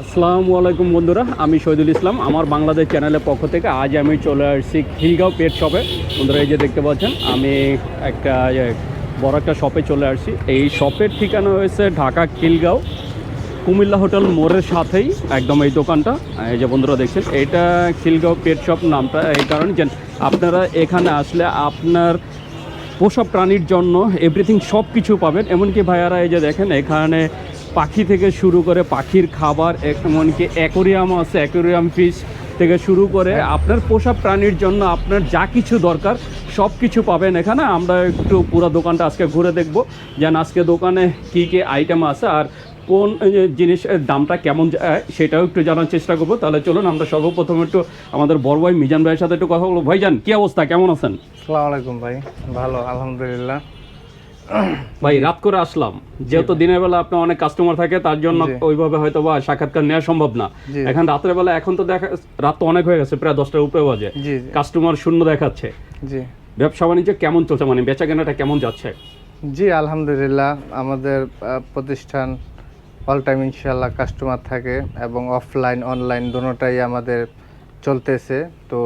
আসসালামু আলাইকুম বন্ধুরা, আমি শহীদুল ইসলাম। আমার বাংলাদেশ চ্যানেলের পক্ষ থেকে আজ আমি চলে আসছি খিলগাঁও পেট শপে বন্ধুরা, এই যে দেখতে পাচ্ছেন, আমি একটা বড় একটা শপে চলে আসছি। এই শপের ঠিকানা হয়েছে ঢাকা খিলগাঁও, কুমিল্লা হোটেল মোড়ের সাথেই একদম এই দোকানটা। এই যে বন্ধুরা দেখছেন, এটা খিলগাঁও পেট শপ নামটা, এই কারণে যে আপনারা এখানে আসলে আপনার পোষা প্রাণীর জন্য এভরিথিং সব কিছু পাবেন। এমনকি ভাইয়ারা এই যে দেখেন, এখানে পাখি থেকে শুরু করে পাখির খাবার এমনকি অ্যাকোরিয়াম আছে অ্যাকোরিয়াম ফিশ থেকে শুরু করে আপনার পোষা প্রাণীর জন্য আপনার যা কিছু দরকার সব কিছু পাবেন এখানে। আমরা একটু পুরো দোকানটা আজকে ঘুরে দেখব। যেন আজকে দোকানে কী কী আইটেম আছে আর কোন এ, জিনিসের দামটা কেমন সেটাও একটু জানার চেষ্টা করব। তাহলে চলুন আমরা সর্বপ্রথম একটু আমাদের বড় ভাই মিজান ভাইয়ের সাথে একটু কথা বলব। ভাইজান কী অবস্থা? কেমন আছেন? আসসালামু আলাইকুম ভাই ভালো আলহামদুলিল্লাহ। ভাই রাত করে আসলাম। যেহেতু দিনের বেলা আপনার অনেক কাস্টমার থাকে তার জন্য ওইভাবে হয়তো বা সাক্ষাৎকার নেওয়া সম্ভব না। এখন রাতের বেলা এখন তো দেখা রাত তো অনেক হয়ে গেছে প্রায় দশটার উপরে বাজে। কাস্টমার শূন্য দেখাচ্ছে। ব্যবসা বাণিজ্য কেমন চলছে? মানে বেচা কেনাটা কেমন যাচ্ছে? জি আলহামদুলিল্লাহ। আমাদের প্রতিষ্ঠান অল টাইম ইনশাল্লাহ কাস্টমার থাকে এবং অফলাইন অনলাইন দুটোটাই আমাদের চলতেছে। তো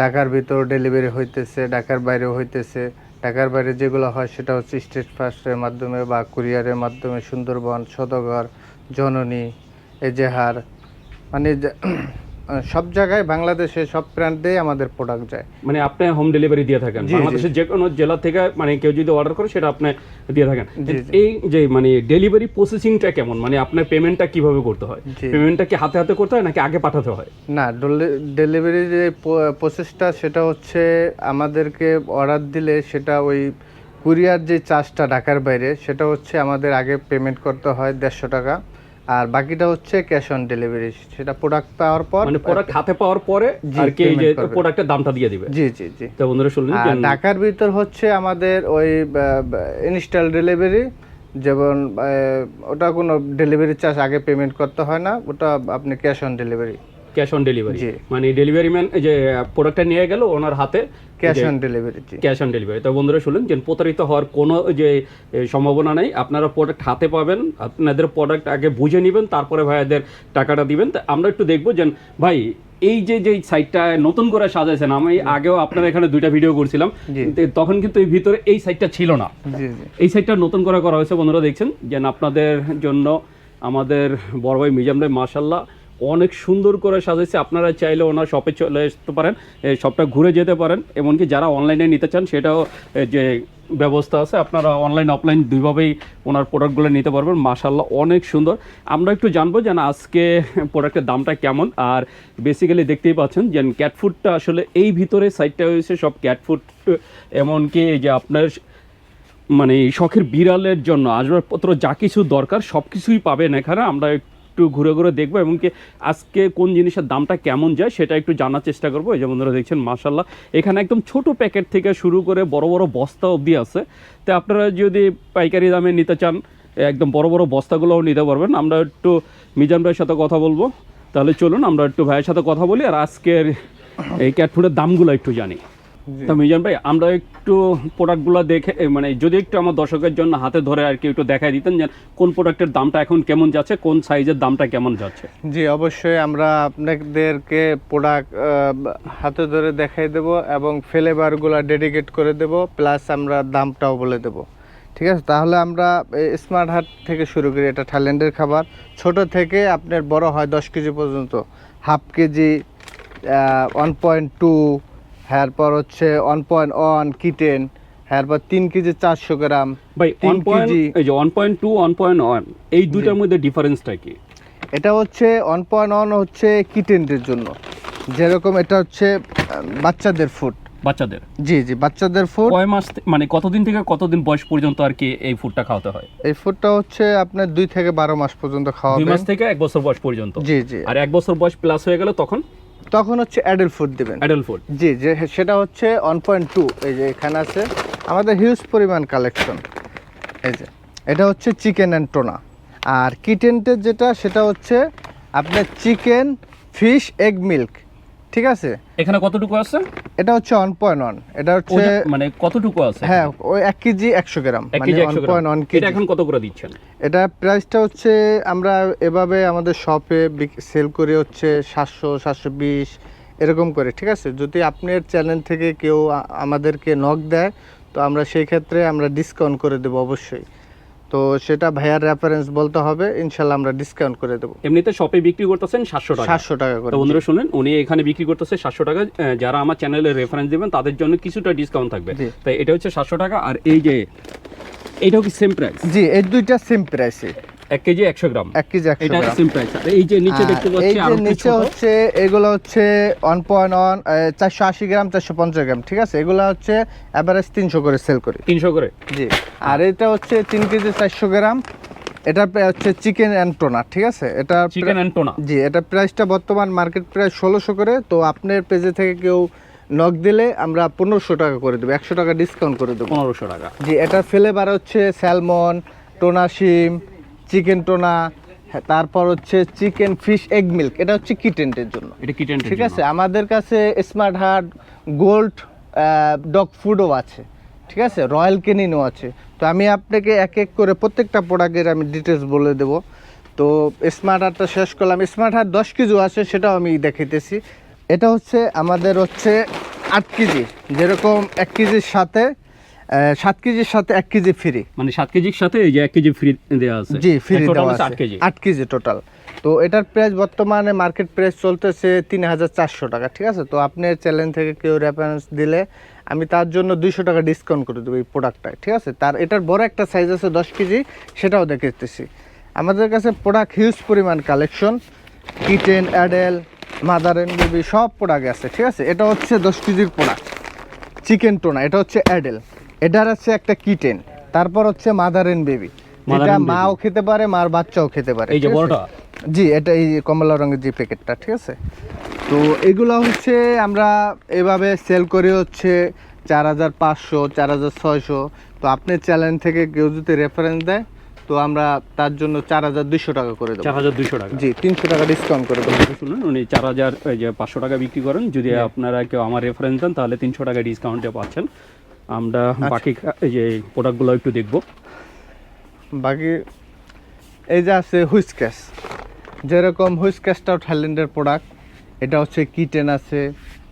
ঢাকার ভিতর ডেলিভারি হইতেছে ঢাকার বাইরেও হইতেছে। ঢাকার বাইরে যেগুলো হয় সেটা হচ্ছে স্টেট ফার্স্টের মাধ্যমে বা কুরিয়ারের মাধ্যমে সুন্দরবন, সদগর, জননী, এজেহার মানে সব জায়গায় বাংলাদেশে সব প্রান্তেই আমাদের প্রোডাক্ট যায়। মানে আপনি হোম ডেলিভারি দিয়ে থাকেন। বাংলাদেশের যে কোনো জেলা থেকে মানে কেউ যদি অর্ডার করে সেটা আপনি দিয়ে থাকেন। এই যে মানে ডেলিভারি প্রসেসিংটা কেমন? মানে আপনার পেমেন্টটা কীভাবে করতে হয়। পেমেন্টটা কি হাতে হাতে করতে হয় নাকি আগে পাঠাতে হয়? না ডেলিভারি যে প্রসেসটা সেটা হচ্ছে আমাদেরকে অর্ডার দিলে সেটা ওই কুরিয়ার যে চার্জটা ঢাকার বাইরে সেটা হচ্ছে আমাদের আগে পেমেন্ট করতে হয় দেড়শো টাকা। আর বাকিটা হচ্ছে ক্যাশ অন ডেলিভারি সেটা প্রোডাক্ট পাওয়ার পর মানে প্রোডাক্ট হাতে পাওয়ার পরে জি, আর কি যে প্রোডাক্টের দামটা দিয়ে দিবে। জি জি জি। তো বন্ধুরা শুনলেন ঢাকার ভিতর হচ্ছে আমাদের ওই ইনস্টল ডেলিভারি যেমন ওটা কোনো ডেলিভারি চার্জ আগে পেমেন্ট করতে হয় না ওটা আপনি cash on delivery cash on delivery মানে ডেলিভারি ম্যান যে প্রোডাক্টটা নিয়ে গেল ওনার হাতে cash on delivery cash on delivery তো বন্ধুরা শুনলেন যে প্রতারিত হওয়ার কোনো যে সম্ভাবনা নেই। আপনারা প্রোডাক্ট হাতে পাবেন আপনাদের প্রোডাক্ট আগে বুঝে নেবেন তারপরে ভাইয়াদের টাকাটা দিবেন। তো আমরা একটু দেখব যে ভাই এই যে যে সাইটটা নতুন করে সাজাইছেন আমি আগেও আপনার এখানে দুইটা ভিডিও করছিলাম। তখন কিন্তু এই ভিতরে এই সাইটটা ছিল না। এই সাইটটা নতুন করে করা হয়েছে বন্ধুরা দেখছেন। যেন আপনাদের জন্য আমাদের বড় ভাই মিজাম ভাই মার্শাল্লাহ অনেক সুন্দর করে সাজাইছে। আপনারা চাইলে ওনার শপে চলে আসতে পারেন শপটা ঘুরে যেতে পারেন, এমনকি যারা অনলাইনে নিতে চান, সেটাও যে ব্যবস্থা আছে, আপনারা অনলাইন অফলাইন দুইভাবেই ওনার প্রোডাক্টগুলো নিতে পারবেন। মাশাল্লাহ অনেক সুন্দর। আমরা একটু জানব যে না আজকে প্রোডাক্টের দামটা কেমন? আর বেসিক্যালি দেখতেই পাচ্ছেন যে ক্যাট ফুডটা আসলে এই ভিতরে সাইডটা হয়েছে সব ক্যাট ফুড এমনকি যে আপনার মানে শখের বিড়ালের জন্য আসবাবপত্র যা কিছু দরকার সব কিছুই পাবেন এখানে। আমরা একটু ঘুরে ঘুরে দেখব, এবং কি আজকে কোন জিনিসের দামটা কেমন যায় সেটা একটু জানার চেষ্টা করব। এই যে বন্ধুরা দেখছেন মাশাল্লাহ এখানে একদম ছোট প্যাকেট থেকে শুরু করে বড় বড় বস্তা অবধি আছে। তো আপনারা যদি পাইকারি দামে নিতে চান, একদম বড় বড় বস্তাগুলোও নিতে পারবেন। আমরা একটু মিজান ভাইয়ের সাথে কথা বলব। তাহলে চলুন, আমরা একটু ভাইয়ের সাথে কথা বলি, আর আজকের এই ক্যাটফুডের দামগুলো একটু জানি। তো মিজান ভাই আমরা একটু প্রোডাক্টগুলো দেখে মানে যদি একটু আমার দর্শকের জন্য হাতে ধরে আর কি একটু দেখাই দিতেন যে কোন প্রোডাক্টের দামটা এখন কেমন যাচ্ছে কোন সাইজের দামটা কেমন যাচ্ছে? জি অবশ্যই আমরা আপনাদেরকে প্রোডাক্ট হাতে ধরে দেখাই দেব এবং ফ্লেভারগুলো ডেডিকেট করে দেব প্লাস আমরা দামটাও বলে দেব। ঠিক আছে? তাহলে আমরা স্মার্ট হাট থেকে শুরু করি এটা থাইল্যান্ডের খাবার। ছোট থেকে আপনার বড় হয় দশ কেজি পর্যন্ত। Half KG one point two এরপর হচ্ছে ওয়ান পয়েন্ট ওয়ান কিটেন এরপর তিন কেজি চারশো গ্রাম ভাই ওয়ান পয়েন্ট। এই যে one point two one point one এই দুইটার মধ্যে ডিফারেন্সটা কি? এটা হচ্ছে ওয়ান পয়েন্ট ওয়ান হচ্ছে কিটেনদের জন্য। যেরকম এটা হচ্ছে বাচ্চাদের ফুড বাচ্চাদের? জি জি বাচ্চাদের ফুড কয় মাস মানে কতদিন থেকে কতদিন বয়স পর্যন্ত আর কি এই ফুডটা খাওয়াতে হয়? এই ফুডটা হচ্ছে আপনার দুই থেকে বারো মাস পর্যন্ত দুই খাওয়াবে মাস থেকে এক বছর বয়স পর্যন্ত? জি জি। আর এক বছর বয়স প্লাস হয়ে গেলে তখন? তখন হচ্ছে অ্যাডাল্ট ফুড দেবেন। অ্যাডাল্ট ফুড জি যে সেটা হচ্ছে ওয়ান পয়েন্ট টু এই যে এখানে আছে। আমাদের হিউজ পরিমাণ কালেকশন এই যে এটা হচ্ছে চিকেন অ্যান্ড টোনা আর কিটেনটের যেটা সেটা হচ্ছে আপনার চিকেন ফিশ এগ মিল্ক ঠিক আছে? এখানে কতটুকু আছে? এটা হচ্ছে ওয়ান পয়েন্ট ওয়ান এটা হচ্ছে মানে কতটুকু আছে? হ্যাঁ ওই এক কেজি একশো গ্রাম। মানে ওয়ান পয়েন্ট ওয়ান কেজি। এখন কত করে দিচ্ছেন? এটা প্রাইসটা হচ্ছে আমরা এভাবে আমাদের শপে সেল করে হচ্ছে সাতশো সাতশো বিশ এরকম করে ঠিক আছে? যদি আপনার চ্যানেল থেকে কেউ আমাদেরকে নক দেয় তো আমরা সেই ক্ষেত্রে আমরা ডিসকাউন্ট করে দেবো অবশ্যই। তো সেটা ভাইয়ার রেফারেন্স বলতে হবে ইনশাল্লাহ আমরা ডিসকাউন্ট করে দেবো। এমনিতে শপে বিক্রি করতেছেন সাতশো টাকা। সাতশো টাকা করে বন্ধুরা শুনেন উনি এখানে বিক্রি করতেছে সাতশো টাকা যারা আমার চ্যানেলে রেফারেন্স দেবেন তাদের জন্য কিছুটা ডিসকাউন্ট থাকবে। তাই এটা হচ্ছে সাতশো টাকা আর এই যে এটাও কি সেম প্রাইস জি এই দুইটা সেম প্রাইসে এক কেজি একশো গ্রাম। এক কেজি একশো এটা সেম প্রাইস এই যে নিচে দেখতে এই পাচ্ছি যে আর নিচে হচ্ছে এগুলো হচ্ছে ওয়ান পয়েন্ট ওয়ান চারশো আশি গ্রাম চারশো পঞ্চাশ গ্রাম ঠিক আছে? এগুলো হচ্ছে অ্যাভারেজ তিনশো করে সেল করি। তিনশো করে। জি। আর এটা হচ্ছে তিন কেজি চারশো গ্রাম। এটা হচ্ছে চিকেন অ্যান্ড টোনা ঠিক আছে? এটা চিকেন অ্যান্ড টোনা জি এটা প্রাইসটা বর্তমান মার্কেট প্রাইস ষোলোশো করে। তো আপনার পেজে থেকে কেউ নক দিলে আমরা পনেরোশো টাকা করে দেবো। একশো টাকা ডিসকাউন্ট করে দেবো। পনেরোশো টাকা। জি এটা ফ্লেভার হচ্ছে স্যালমন টোনা শিম চিকেন টোনা হ্যাঁ, তারপর হচ্ছে চিকেন ফিশ এগ মিল্ক। এটা হচ্ছে কিটেন্টের জন্য। এটা কিটেন ঠিক আছে? আমাদের কাছে স্মার্ট হার্ট গোল্ড ডগ ফুডও আছে। ঠিক আছে? রয়্যাল কেনিনও আছে। তো আমি আপনাকে এক এক করে প্রত্যেকটা প্রোডাক্টের আমি ডিটেলস বলে দেব। তো স্মার্ট হার্টটা শেষ করলাম। স্মার্ট হার্ট দশ কেজিও আছে সেটাও আমি দেখাইতেছি। এটা হচ্ছে আমাদের হচ্ছে আট কেজি। যেরকম এক কেজির সাথে সাত কেজির সাথে এক কেজি ফ্রি মানে সাত কেজির সাথে এই যে এক কেজি ফ্রি দেওয়া আছে। জি ফ্রি দেওয়া আছে। আট কেজি। আট কেজি টোটাল তো এটার প্রাইস বর্তমানে মার্কেট প্রাইস চলতেছে তিন হাজার চারশো টাকা ঠিক আছে? তো আপনার চ্যানেল থেকে কেউ রেফারেন্স দিলে আমি তার জন্য দুইশো টাকা ডিসকাউন্ট করে দেবো এই প্রোডাক্টটায় ঠিক আছে? তার এটার বড় একটা সাইজ আছে দশ কেজি সেটাও দেখেতেছি। আমাদের কাছে প্রোডাক্ট হিউজ পরিমাণ collection kitten adult mother and baby সব প্রোডাক্ট আছে ঠিক আছে? এটা হচ্ছে দশ কেজির প্রোডাক্ট চিকেন টোনা এটা হচ্ছে অ্যাডেল এটার আছে একটা কিটেন তারপর হচ্ছে মাদার এন্ড বেবি। এটা মাও খেতে পারে মার বাচ্চাও খেতে পারে এই যে বড়টা? জি এটা এই কমলা রঙের যে প্যাকেটটা ঠিক আছে? তো এগুলো হচ্ছে আমরা এভাবে সেল করি হচ্ছে চার হাজার পাঁচশো চার হাজার ছয়শো। তো আপনার চ্যানেল থেকে কেউ যদি রেফারেন্স দেয় তো আমরা তার জন্য চার হাজার দুইশো টাকা করে দেবো। চার হাজার দুইশো টাকা। জি তিনশো টাকা ডিসকাউন্ট করে দেবো। শুনুন উনি চার হাজার এই যে পাঁচশো টাকা বিক্রি করেন যদি আপনারা কেউ আমার রেফারেন্স দেন তাহলে তিনশো টাকা ডিসকাউন্টে পাচ্ছেন। আমরা বাকি যে প্রোডাক্টগুলো একটু দেখব। বাকি এই যে আছে হুইসক্যাশ যেরকম হুইসক্যাশটাও থাইল্যান্ডের প্রোডাক্ট এটা হচ্ছে কিটেন আছে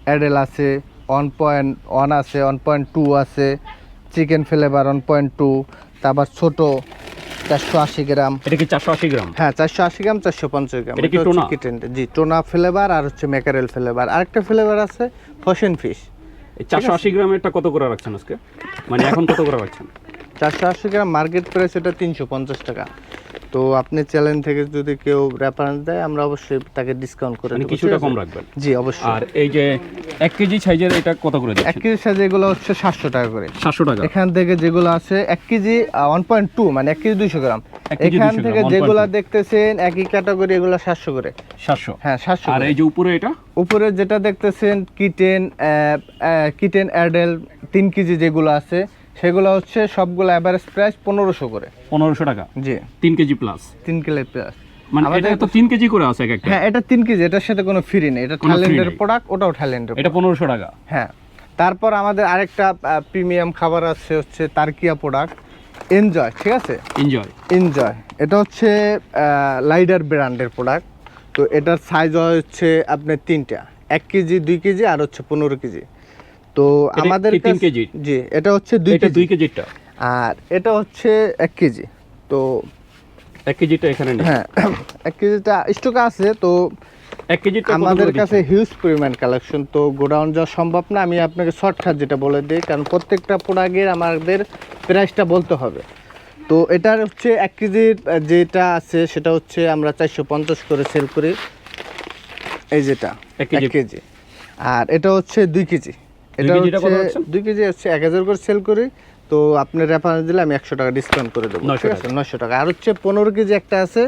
অ্যাডেল আছে ওয়ান পয়েন্ট ওয়ান আছে ওয়ান পয়েন্ট টু আছে chicken flavour one point two তারপর ছোটো চারশো আশি গ্রাম। এটা কি চারশো আশি গ্রাম? হ্যাঁ চারশো আশি গ্রাম চারশো পঞ্চাশ গ্রাম। এটা কি টোনা? কিটেন। জি টোনা ফ্লেভার আর হচ্ছে ম্যাকারেল ফ্লেভার। আরেকটা ফ্লেভার আছে ফসেন ফিশ। চারশো আশি গ্রামেরটা কত করে রাখছেন আজকে? মানে এখন কত করে রাখছেন? চারশো আশি গ্রাম মার্কেট প্রাইস এটা তিনশো পঞ্চাশ টাকা। তো আপনি চ্যানেল থেকে যদি কেউ রেফারেন্স দেয় আমরা অবশ্যই তাকে ডিসকাউন্ট করে মানে কিছুটা কম রাখবেন? জি অবশ্যই। আর এই যে এক কেজি সাইজের এটা কত করে দিচ্ছেন? কেজি সাইজ এগুলো হচ্ছে সাতশো টাকা করে। সাতশো টাকা। এখান থেকে যেগুলো আছে এক কেজি ওয়ান পয়েন্ট টু মানে এক কেজি দুইশো গ্রাম। এখান থেকে 1.2 যেগুলো দেখতেছেন একই ক্যাটাগরি এগুলো সাতশো করে। সাতশো। হ্যাঁ সাতশো আর এই যে উপরে এটা? উপরে যেটা দেখতেছেন কিটেন কিটেন অ্যাডেল তিন কেজি যেগুলো আছে সেগুলো হচ্ছে সবগুলো অ্যাভারেজ প্রাইস পনেরোশো করে। পনেরোশো টাকা? জি। তিন কেজি প্লাস তিন কিলো প্লাস মানে এটা তো তিন কেজি করে আছে এক একটা? হ্যাঁ এটা তিন কেজি এটার সাথে কোনো ফ্রি নেই। এটা থাইল্যান্ডের প্রোডাক্ট ওটাও থাইল্যান্ডের এটা টাকা? হ্যাঁ। তারপর আমাদের আরেকটা প্রিমিয়াম খাবার আছে হচ্ছে তার্কিয়া প্রোডাক্ট এনজয় ঠিক আছে? এনজয় এনজয় এটা হচ্ছে লাইডার ব্র্যান্ডের প্রোডাক্ট তো এটার সাইজ হচ্ছে আপনার তিনটা। এক কেজি দুই কেজি আর হচ্ছে পনেরো কেজি। তো আমাদের তিন কেজি? জি এটা হচ্ছে দুই এটা দুই কেজিটা আর এটা হচ্ছে এক কেজি তো এক কেজিটা এখানে নেই। হ্যাঁ এক কেজিটা স্টক আছে তো এক কেজিটা আমাদের কাছে হিউজ পরিমাণ কালেকশন তো গোডাউন যাওয়া সম্ভব না আমি আপনাকে শর্টকাট যেটা বলে দিই কারণ প্রত্যেকটা প্রোডাক্টের আমাদের প্রাইসটা বলতে হবে। তো এটার হচ্ছে এক কেজির যেটা আছে সেটা হচ্ছে আমরা চারশো পঞ্চাশ করে সেল করি। এই যেটা এক কেজি। কেজি আর এটা হচ্ছে দুই কেজি এটা হচ্ছে দুই কেজি হচ্ছে এক হাজার করে সেল করি। তো আপনি রেফারেন্স দিলে আমি একশো টাকা ডিসকাউন্ট করে দেবো 900 ঠিক আছে? নশো টাকা। আর হচ্ছে পনেরো কেজি একটা আছে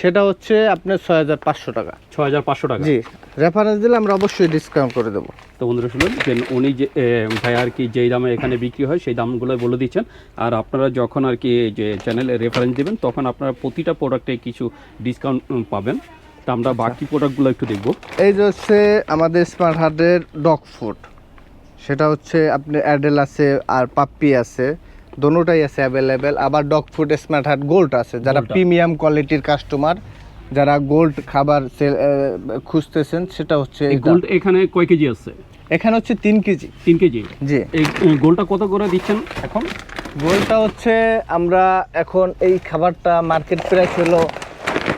সেটা হচ্ছে আপনার ছয় হাজার পাঁচশো টাকা। ছ হাজার পাঁচশো টাকা। জি রেফারেন্স দিলে আমরা অবশ্যই ডিসকাউন্ট করে দেবো। তো বন্ধুরা শুনুন যে উনি যে ভাই আর কি যেই দামে এখানে বিক্রি হয় সেই দামগুলো বলে দিচ্ছেন। আর আপনারা যখন আর কি যে চ্যানেলে রেফারেন্স দেবেন তখন আপনারা প্রতিটা প্রোডাক্টে কিছু ডিসকাউন্ট পাবেন। তা আমরা বাকি প্রোডাক্টগুলো একটু দেখব। এই যে হচ্ছে আমাদের স্মার্ট হার্টের ডগ ফুড সেটা হচ্ছে আপনি অ্যাডেল আছে আর পাপ্পি আছে দোনোটাই আছে অ্যাভেলেবেল আবার dog food Smart Heart Gold আছে। যারা প্রিমিয়াম কোয়ালিটির কাস্টমার যারা গোল্ড খাবার খুঁজতেছেন সেটা হচ্ছে এই গোল্ড এখানে কয় কেজি আছে? এখানে হচ্ছে তিন কেজি। তিন কেজি? জি। এই গোলটা কত করে দিচ্ছেন এখন? গোলটা হচ্ছে আমরা এখন এই খাবারটা মার্কেট প্রাইস হলো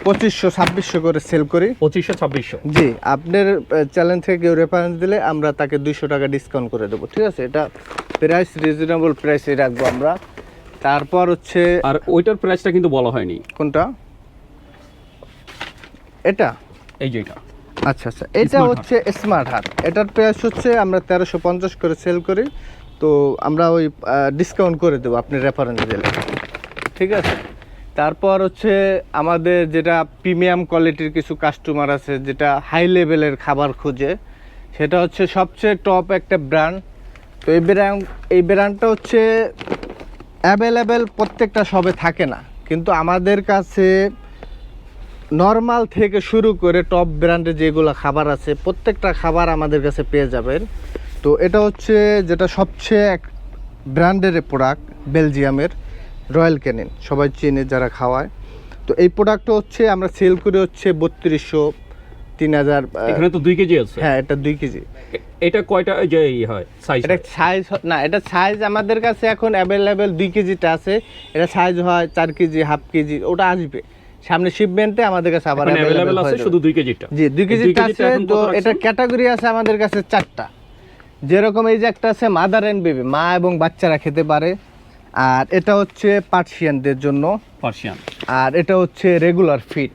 পঁচিশশো ছাব্বিশশো করে সেল করি। পঁচিশশো ছাব্বিশশো। জি আপনার চ্যালেঞ্জ থেকে কেউ রেফারেন্স দিলে আমরা তাকে দুইশো টাকা ডিসকাউন্ট করে দেবো ঠিক আছে? এটা প্রাইস রিজনেবল প্রাইসে রাখব আমরা। তারপর হচ্ছে আর ওইটার প্রাইসটা কিন্তু বলা হয়নি। কোনটা? এটা? এই যে এটা। আচ্ছা আচ্ছা এটা হচ্ছে স্মার্ট হার্ট এটার প্রাইস হচ্ছে আমরা তেরোশো পঞ্চাশ করে সেল করি। তো আমরা ওই ডিসকাউন্ট করে দেবো আপনি রেফারেন্স দিলে। ঠিক আছে? তারপর হচ্ছে আমাদের যেটা প্রিমিয়াম কোয়ালিটির কিছু কাস্টমার আছে, যেটা হাই লেভেলের খাবার খুঁজে, সেটা হচ্ছে সবচেয়ে টপ একটা ব্র্যান্ড তো এই ব্র্যান্ড এই ব্র্যান্ডটা হচ্ছে অ্যাভেলেবেল প্রত্যেকটা সবে থাকে না। কিন্তু আমাদের কাছে নর্মাল থেকে শুরু করে টপ ব্র্যান্ডে যেগুলো খাবার আছে, প্রত্যেকটা খাবার আমাদের কাছে পেয়ে যাবেন। তো এটা হচ্ছে যেটা সবচেয়ে এক ব্র্যান্ডের প্রোডাক্ট বেলজিয়ামের রয়্যাল ক্যানিন সবাই চেনে যারা খাওয়ায়। তো এই প্রোডাক্টটা হচ্ছে আমরা সেল করি হচ্ছে বত্রিশশো তিন হাজার এখানে তো দুই কেজি আছে। হ্যাঁ এটা দুই কেজি। এটা কয়টা যে হয় সাইজ এটা সাইজ না এটা সাইজ আমাদের কাছে এখন অ্যাভেলেবেল দুই কেজিটা আছে। এটা সাইজ হয় চার কেজি হাফ কেজি ওটা আসবে। সামনে শিপমেন্টে আমাদের কাছে আবার অ্যাভেলেবেল আছে শুধু দুই কেজিটা? জি দুই কেজিটা আছে তো এটা ক্যাটাগরি আছে আমাদের কাছে চারটা। যেরকম এই যে একটা আছে মাদার এন্ড বেবি মা এবং বাচ্চারা খেতে পারে। আর এটা হচ্ছে পার্সিয়ানদের জন্য। পার্সিয়ান। আর এটা হচ্ছে রেগুলার ফিট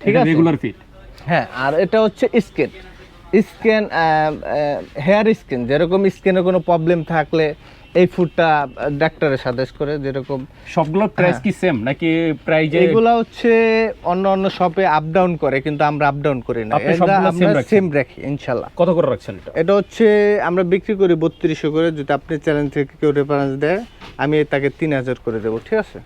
ঠিক আছে? রেগুলার ফিট হ্যাঁ আর এটা হচ্ছে স্কেন স্কেন হেয়ার স্কেন যেরকম স্কিনে কোনো প্রবলেম থাকলে এই ফুডটা ডাক্তারের সাজেস্ট করে যেরকম সবগুলো প্রাইস কি সেম নাকি প্রাইস এগুলা হচ্ছে অন্য অন্য শপে আপ ডাউন করে কিন্তু আমরা আপ ডাউন করি না। আমরা সেম রাখি ইনশাল্লাহ কত করে রাখছেন এটা? এটা হচ্ছে আমরা বিক্রি করি বত্রিশশো করে যদি আপনি চ্যালেঞ্জ থেকে কেউ রেফারেন্স দেয় আমি তাকে তিন হাজার করে দেবো ঠিক আছে?